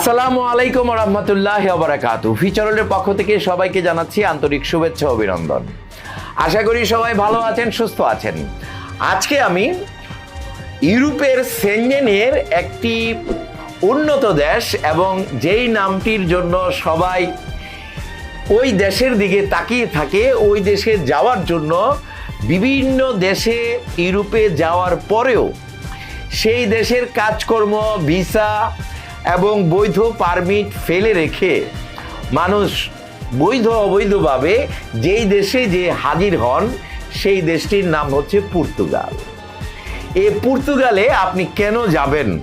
আসসালামু আলাইকুম রহমতুল্লাহ বারাকাতু ফিচারলের পক্ষ থেকে সবাইকে জানাচ্ছি আন্তরিক শুভেচ্ছা, অভিনন্দন। আশা করি সবাই ভালো আছেন, সুস্থ আছেন। আজকে আমি ইউরোপের সেনজেনের একটি উন্নত দেশ এবং যেই নামটির জন্য সবাই ওই দেশের দিকে তাকিয়ে থাকে, ওই দেশে যাওয়ার জন্য বিভিন্ন দেশে ইউরোপে যাওয়ার পরেও সেই দেশের কাজকর্ম, ভিসা এবং বৈধ পারমিট ফেলে রেখে মানুষ বৈধ অবৈধভাবে যেই দেশে যে হাজির হন, সেই দেশটির নাম হচ্ছে পর্তুগাল। এ পর্তুগালে আপনি কেন যাবেন?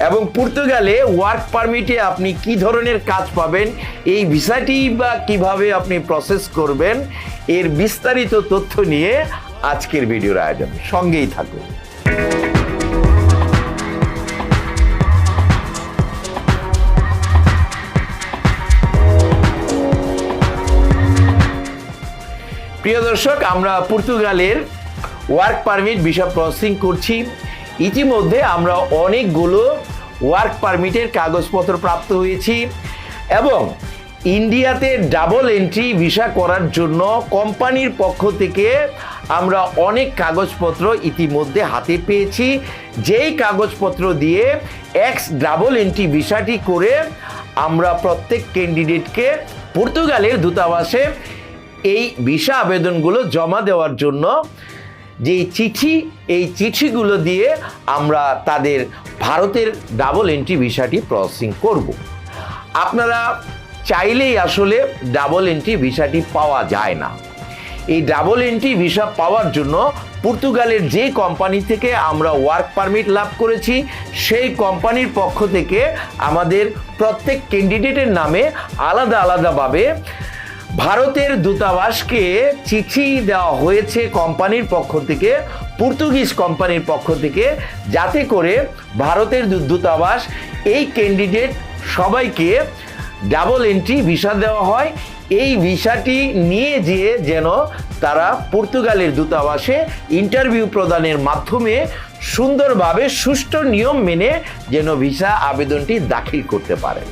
এবং পর্তুগালে ওয়ার্ক পারমিটে আপনি কি ধরনের কাজ পাবেন? এই ভিসাটি বা কীভাবে আপনি প্রসেস করবেন? এর বিস্তারিত তথ্য নিয়ে আজকের ভিডিওর আয়োজন। সঙ্গেই থাকুন। দর্শক, আমরা পর্তুগালের ওয়ার্ক পারমিট ভিসা প্রসেসিং করছি। ইতিমধ্যে আমরা অনেকগুলো ওয়ার্ক পারমিটের কাগজপত্র প্রাপ্ত হয়েছি এবং ইন্ডিয়াতে ডাবল এন্ট্রি ভিসা করার জন্য কোম্পানির পক্ষ থেকে আমরা অনেক কাগজপত্র ইতিমধ্যে হাতে পেয়েছি। যেই কাগজপত্র দিয়ে এক্স ডাবল এন্ট্রি ভিসাটি করে আমরা প্রত্যেক ক্যান্ডিডেটকে পর্তুগালের দূতাবাসে এই ভিসা আবেদনগুলো জমা দেওয়ার জন্য যে চিঠি, এই চিঠিগুলো দিয়ে আমরা তাদের ভারতের ডাবল এন্ট্রি ভিসাটি প্রসেসিং করব। আপনারা চাইলেই আসলে ডাবল এন্ট্রি ভিসাটি পাওয়া যায় না। এই ডাবল এন্ট্রি ভিসা পাওয়ার জন্য পর্তুগালের যে কোম্পানি থেকে আমরা ওয়ার্ক পারমিট লাভ করেছি, সেই কোম্পানির পক্ষ থেকে আমাদের প্রত্যেক ক্যান্ডিডেটের নামে আলাদা আলাদাভাবে ভারতের দূতাবাসকে চিঠি দেওয়া হয়েছে কোম্পানির পক্ষ থেকে, পর্তুগিজ কোম্পানির পক্ষ থেকে, যাতে করে ভারতের দূতাবাস এই ক্যান্ডিডেট সবাইকে ডাবল এন্ট্রি ভিসা দেওয়া হয়। এই ভিসাটি নিয়ে যেয়ে যেন তারা পর্তুগালের দূতাবাসে ইন্টারভিউ প্রদানের মাধ্যমে সুন্দরভাবে সুষ্ঠু নিয়ম মেনে যেন ভিসা আবেদনটি দাখিল করতে পারেন।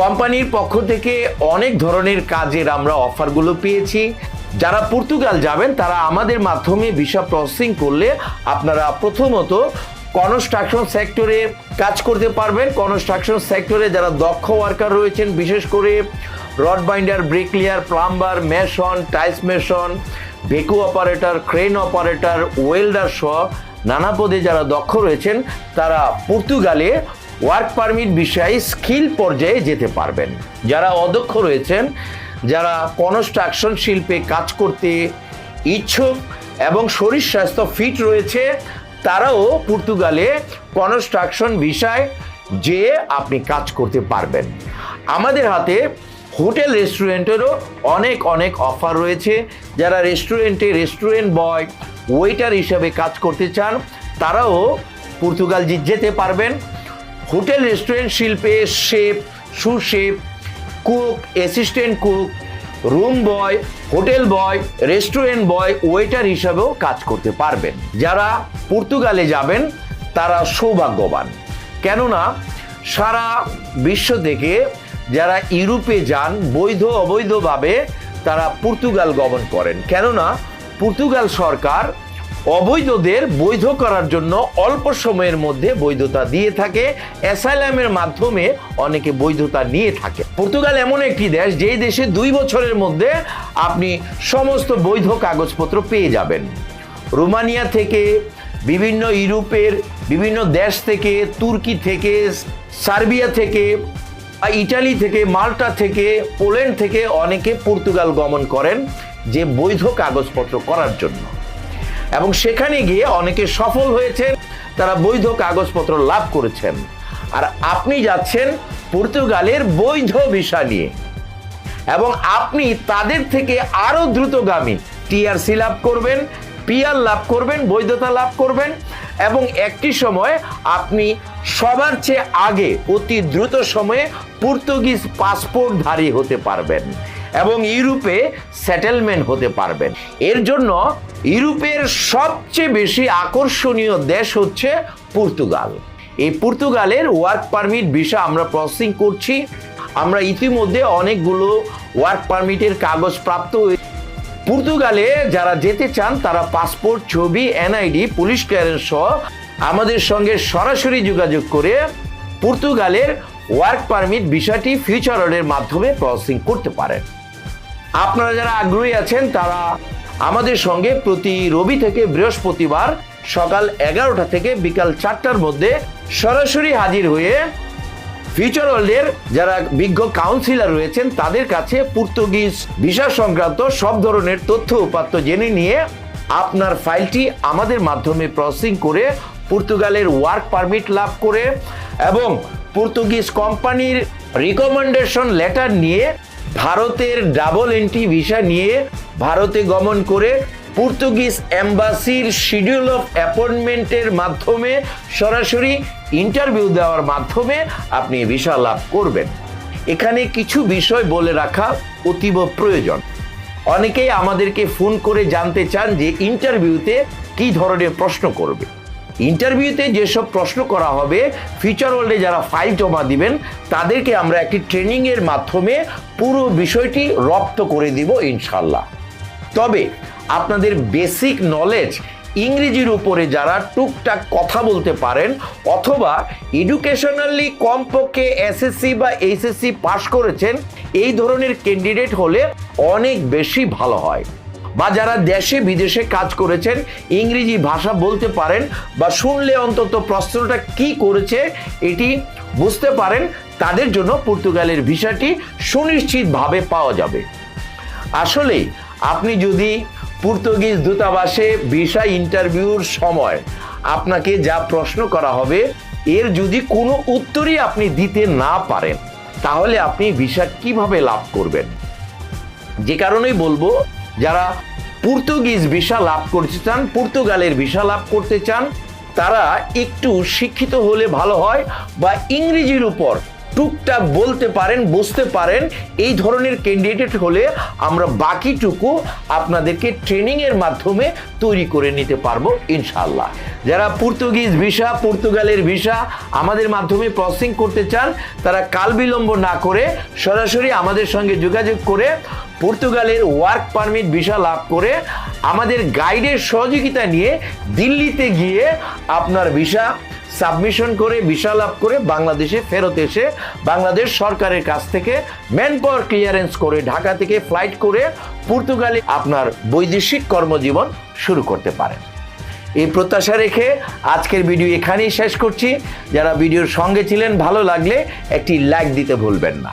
কোম্পানির পক্ষ থেকে অনেক ধরনের কাজের আমরা অফারগুলো পেয়েছি। যারা পর্তুগাল যাবেন, তারা আমাদের মাধ্যমে ভিসা প্রসেসিং করলে আপনারা প্রথমত কনস্ট্রাকশন সেক্টরে কাজ করতে পারবেন। কনস্ট্রাকশন সেক্টরে যারা দক্ষ ওয়ার্কার রয়েছেন, বিশেষ করে rod binder bricklayer plumber mason tiles mason ভেকু operator crane operator welder সহ নানা পদে যারা দক্ষ রয়েছেন, তারা পর্তুগালে ওয়ার্ক পারমিট বিষয়ে স্কিল পর্যায়ে যেতে পারবেন। যারা অদক্ষ রয়েছেন, যারা কনস্ট্রাকশন শিল্পে কাজ করতে ইচ্ছুক এবং শরীর স্বাস্থ্য ফিট রয়েছে, তারাও পর্তুগালে কনস্ট্রাকশন বিষয় যে আপনি কাজ করতে পারবেন। আমাদের হাতে হোটেল রেস্টুরেন্টেরও অনেক অনেক অফার রয়েছে। যারা রেস্টুরেন্টে রেস্টুরেন্ট বয়, ওয়েটার হিসাবে কাজ করতে চান, তারাও পর্তুগাল যেতে পারবেন। হোটেল রেস্টুরেন্ট শিল্পে chef, sous chef, cook, assistant cook, room boy, hotel boy, restaurant boy, waiter হিসাবেও কাজ করতে পারবেন। যারা পর্তুগালে যাবেন, তারা সৌভাগ্যবান। কেননা সারা বিশ্ব থেকে যারা ইউরোপে যান, বৈধ অবৈধভাবে তারা পর্তুগাল গমন করেন। কেননা পর্তুগাল সরকার অবৈধদের বৈধ করার জন্য অল্প সময়ের মধ্যে বৈধতা দিয়ে থাকে। অ্যাসাইলামের মাধ্যমে অনেকে বৈধতা নিয়ে থাকে। পর্তুগাল এমন একটি দেশ, যেই দেশে দুই বছরের মধ্যে আপনি সমস্ত বৈধ কাগজপত্র পেয়ে যাবেন। রোমানিয়া থেকে, বিভিন্ন ইউরোপের, বিভিন্ন দেশ থেকে, তুর্কি থেকে, সার্বিয়া থেকে ইটালি থেকে, মাল্টা থেকে, পোল্যান্ড থেকে অনেকে পর্তুগাল গমন করেন যে বৈধ কাগজপত্র করার জন্য। এবং সেখানে গিয়ে অনেকে সফল হয়েছেন, তারা বৈধ কাগজপত্র লাভ করেছেন। আর আপনি যাচ্ছেন পর্তুগালের বৈধ ভিসা নিয়ে। এবং আপনি তাদের থেকে আরও দ্রুতগামী টিআরসি লাভ করবেন, পিআর লাভ করবেন, বৈধতা লাভ করবেন। এবং একটি সময় আপনি সবার চেয়ে আগে অতি দ্রুত সময়ে পর্তুগিজ পাসপোর্টধারী হতে পারবেন। এবং ইউরোপে সেটেলমেন্ট হতে পারবেন। এর জন্য ইউরোপের সবচেয়ে বেশি আকর্ষণীয় দেশ হচ্ছে পর্তুগাল। এই পর্তুগালের ওয়ার্ক পারমিট ভিসা আমরা প্রসেসিং করছি। আমরা ইতিমধ্যে অনেকগুলো ওয়ার্ক পারমিটের কাগজ প্রাপ্ত পর্তুগালে যারা যেতে চান, তারা পাসপোর্ট ছবি এনআইডি পুলিশ ক্লিয়ারেন্স সহ আমাদের সঙ্গে সরাসরি যোগাযোগ করে পর্তুগালের ওয়ার্ক পারমিট বিষয়টি ফিউচার অর্ডের মাধ্যমে প্রসেসিং করতে পারেন। আপনারা যারা আগ্রহী আছেন, তারা আমাদের সঙ্গে প্রতি রবি থেকে বৃহস্পতিবার সকাল এগারোটা থেকে বিকাল চারটার মধ্যে সরাসরি হাজির হয়ে ফিউচার ওয়ার্ল্ডের যারা বিজ্ঞ কাউন্সিলর রয়েছেন, তাদের কাছে পর্তুগিজ ভিসা সংক্রান্ত সব ধরনের তথ্য উপাত্ত জেনে নিয়ে আপনার ফাইলটি আমাদের মাধ্যমে প্রসেসিং করে পর্তুগালের ওয়ার্ক পারমিট লাভ করে এবং পর্তুগিজ কোম্পানির রিকমেন্ডেশন লেটার নিয়ে ভারতের ডাবল এন্ট্রি ভিসা নিয়ে ভারতে গমন করে পর্তুগিজ এম্বাসির শিডিউল অফ অ্যাপয়েন্টমেন্টের মাধ্যমে সরাসরি ইন্টারভিউ দেওয়ার মাধ্যমে আপনি ভিসা লাভ করবেন। এখানে কিছু বিষয় বলে রাখা অতীব প্রয়োজন। অনেকেই আমাদেরকে ফোন করে জানতে চান যে ইন্টারভিউতে কি ধরনের প্রশ্ন করবে। ইন্টারভিউতে যেসব প্রশ্ন করা হবে ফিউচার ওয়ার্ল্ডে যারা ফাইল জমা দিবেন, তাদেরকে আমরা একটি ট্রেনিংয়ের মাধ্যমে পুরো বিষয়টি রপ্ত করে দিব ইনশাল্লাহ তবে আপনাদের বেসিক নলেজ ইংরেজির উপরে যারা টুকটাক কথা বলতে পারেন, অথবা এডুকেশনালি কমপক্ষে এসএসসি বা এইচএসসি পাশ করেছেন, এই ধরনের ক্যান্ডিডেট হলে অনেক বেশি ভালো হয়। বা যারা দেশে, বিদেশে কাজ করেছেন, ইংরেজি ভাষা বলতে পারেন বা শুনলে অন্তত প্রশ্নটা কি করেছে, এটি বুঝতে পারেন। তাদের জন্য পর্তুগালের ভিসাটি সুনিশ্চিতভাবে পাওয়া যাবে। আসলে আপনি যদি পর্তুগিজ দূতাবাসে ভিসা ইন্টারভিউর সময় আপনাকে যা প্রশ্ন করা হবে, এর যদি কোনো উত্তরই আপনি দিতে না পারেন, তাহলে আপনি ভিসা কীভাবে লাভ করবেন? যে কারণেই বলব যারা পর্তুগিজ ভিসা লাভ করতে চান, পর্তুগালের ভিসা লাভ করতে চান, তারা একটু শিক্ষিত হলে ভালো হয় বা ইংরেজির উপর টুকটাক বলতে পারেন, বুঝতে পারেন, এই ধরনের ক্যান্ডিডেট হলে আমরা বাকিটুকু আপনাদেরকে ট্রেনিংয়ের মাধ্যমে তৈরি করে নিতে পারব ইনশাল্লাহ যারা পর্তুগিজ ভিসা, পর্তুগালের ভিসা আমাদের মাধ্যমে প্রসেসিং করতে চান, তারা কাল বিলম্ব না করে সরাসরি আমাদের সঙ্গে যোগাযোগ করে পর্তুগালের ওয়ার্ক পারমিট ভিসা লাভ করে আমাদের গাইডের সহযোগিতা নিয়ে দিল্লিতে গিয়ে আপনার ভিসা সাবমিশন করে, ভিসা লাভ করে বাংলাদেশে ফেরত এসে বাংলাদেশ সরকারের কাছ থেকে ম্যান পাওয়ার ক্লিয়ারেন্স করে ঢাকা থেকে ফ্লাইট করে পর্তুগালে আপনার বৈদেশিক কর্মজীবন শুরু করতে পারেন। এই প্রত্যাশা রেখে আজকের ভিডিও এখানেই শেষ করছি। যারা ভিডিওর সঙ্গে ছিলেন, ভালো লাগলে একটি লাইক দিতে ভুলবেন না।